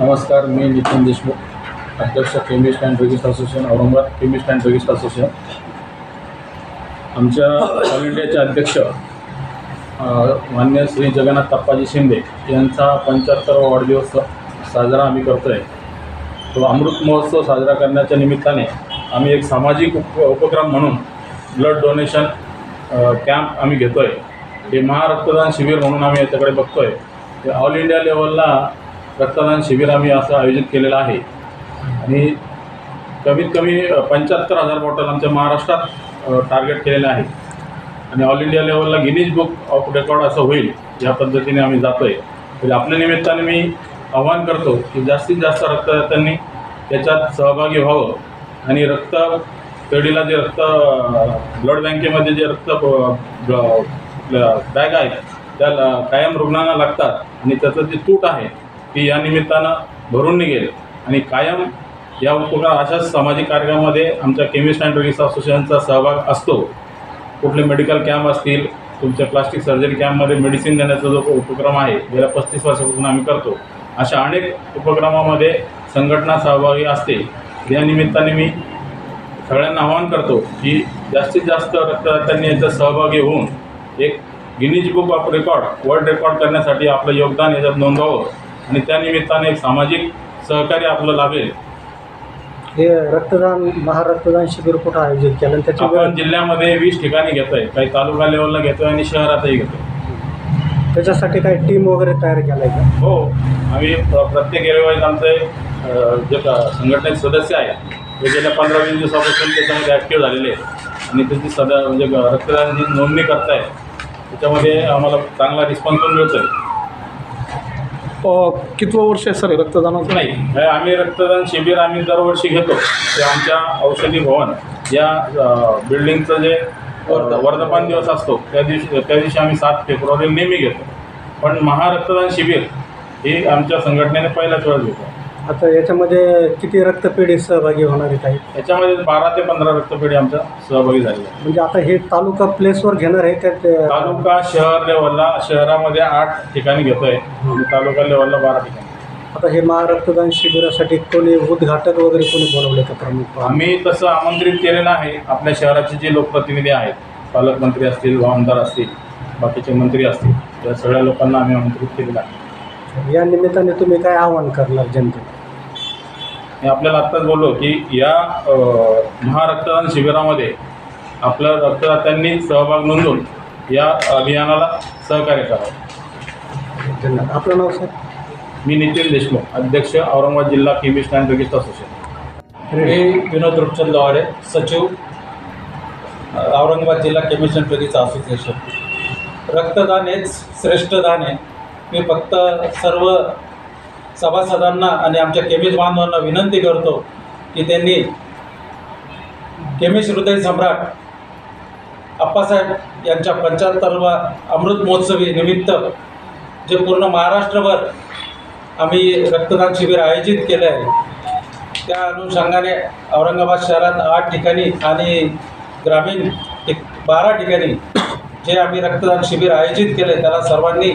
नमस्कार मी नितीन देशमुख अध्यक्ष chemist and druggist association Aurangabad chemist and druggist association. आमच्या ऑल इंडियाचे अध्यक्ष मान्य श्री जगन्नाथ तप्पाजी शिंदे यांचा पंच्याहत्तरावा वाढदिवस साजरा आम्ही करतो आहे तो अमृत महोत्सव साजरा करण्याच्या निमित्ताने आम्ही एक सामाजिक उप उपक्रम म्हणून ब्लड डोनेशन कॅम्प आम्ही घेतो आहे हे महारक्तदान शिबिर म्हणून आम्ही याच्याकडे बघतो आहे ते ऑल इंडिया लेवलला रक्तदान शिबिर आम्ही असं आयोजित केलेलं आहे. आणि कमीत कमी पंच्याहत्तर हजार बॉटल आमच्या महाराष्ट्रात टार्गेट केलेलं आहे आणि ऑल इंडिया लेवलला गिनीज बुक ऑफ रेकॉर्ड असं होईल या पद्धतीने आम्ही जातो आहे म्हणजे तरी आपल्या निमित्ताने मी आवाहन करतो की जास्तीत जास्त रक्तदात्यांनी त्याच्यात सहभागी व्हावं. आणि रक्त पेढीला जे रक्त ब्लड बँकेमध्ये जे रक्त बॅग आहेत त्या कायम रुग्णांना लागतात. आणि त्याचं जे तूट आहे ती या निमित्तानं भरून निघेल. आणि कायम या उपक्रम अशाच सामाजिक कार्यक्रमामध्ये आमच्या केमिस्ट अँड ड्रगिस्ट असोसिएशनचा सहभाग असतो. कुठले मेडिकल कॅम्प असतील तुमच्या प्लास्टिक सर्जरी कॅम्पमध्ये मेडिसिन देण्याचा जो उपक्रम आहे गेल्या पस्तीस वर्षापासून आम्ही करतो. अशा अनेक उपक्रमामध्ये संघटना सहभागी असते. या निमित्ताने मी सगळ्यांना आवाहन करतो की जास्तीत जास्त रक्तदात्यांनी याच्यात सहभागी होऊन एक Guinness book of record world record करण्यासाठी आपलं योगदान याच्यात नोंदवावं. आणि त्या निमित्ताने एक सामाजिक सहकार्य आपलं लाभेल हे रक्तदान महारक्तदान शिबिर कुठं आयोजित केलं? आणि त्याची वेळ आपण जिल्ह्यामध्ये वीस ठिकाणी घेतोय. काही तालुका लेवलला घेतोय आणि शहरातही घेतोय. त्याच्यासाठी काही टीम वगैरे तयार केलाय का? हो. आम्ही प्र- प्रत्येक एरियावाईज आमचे अ, जे क- संघटनेचे सदस्य आहेत ते गेल्या पंधरा वीस दिवसापासून त्याच्यामध्ये ॲक्टिव्ह झालेले आहेत. आणि त्याची सदा म्हणजे ग- रक्तदानाची नोंदणी करताय त्याच्यामध्ये आम्हाला चांगला रिस्पॉन्स पण मिळतोय. कितवं वर्ष आहे सर हे रक्तदानाचं? नाही हे आम्ही रक्तदान शिबिर आम्ही दरवर्षी घेतो. ते आमच्या औषधी भवन या अ, बिल्डिंगचं जे वर्ध वर्धमान. दिवस असतो त्या दिवशी त्या दिवशी आम्ही सात फेब्रुवारी नेहमी घेतो. पण महारक्तदान शिबिर हे आमच्या संघटनेने पहिल्याच वेळेस घेतो आता याच्यामध्ये किती रक्तपेढी सहभागी होणार आहेत काही? याच्यामध्ये बारा ते पंधरा रक्तपेढी आमच्या सहभागी झालेल्या आहेत. म्हणजे आता हे तालुका प्लेसवर घेणार आहे का ते तालुका शहर लेवलला शहरामध्ये आठ ठिकाणी घेतोय. आणि तालुका लेवलला बारा ठिकाणी. आता हे महारक्तदान शिबिरासाठी कोणी उद्घाटक वगैरे कोणी बोलवले का प्रमुख? आम्ही तसं आमंत्रित केलेलं आहे. आपल्या शहराचे जे लोकप्रतिनिधी आहेत पालकमंत्री असतील आमदार असतील बाकीचे मंत्री असतील या सगळ्या लोकांना आम्ही आमंत्रित केलेलं आहे. या निमित्ताने तुम्ही काय आवाहन करणार जनतेला? मी आपल्याला आत्ताच बोललो की या महारक्तदान शिबिरामध्ये आपल्या रक्तदात्यांनी सहभाग नोंदवून या अभियानाला सहकार्य करावं. धन्यवाद. आपलं नाव सर? मी नितीन देशमुख अध्यक्ष औरंगाबाद जिल्हा केमिस्ट अँड ड्रगिस्ट असोसिएशन मी विनोद रुपचंद लवाडे सचिव औरंगाबाद जिल्हा केमिस्ट अँड ड्रगीचं असोसिएशन रक्तदान हेच श्रेष्ठ दान आहे. मी फक्त सर्व सभासदांना आणि आमच्या केमिस्ट बांधवांना विनंती करतो की त्यांनी केमिस्ट हृदय सम्राट अप्पासाहेब यांच्या पंच्याहत्तरवा अमृत महोत्सवी निमित्त जे पूर्ण महाराष्ट्रभर आम्ही रक्तदान शिबिर आयोजित केलं आहे त्या अनुषंगाने औरंगाबाद शहरात आठ ठिकाणी आणि ग्रामीण एक बारा ठिकाणी जे आम्ही रक्तदान शिबिर आयोजित केले त्याला सर्वांनी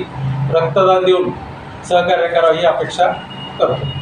रक्तदान देऊन सहकार्य करावं ही अपेक्षा करतो.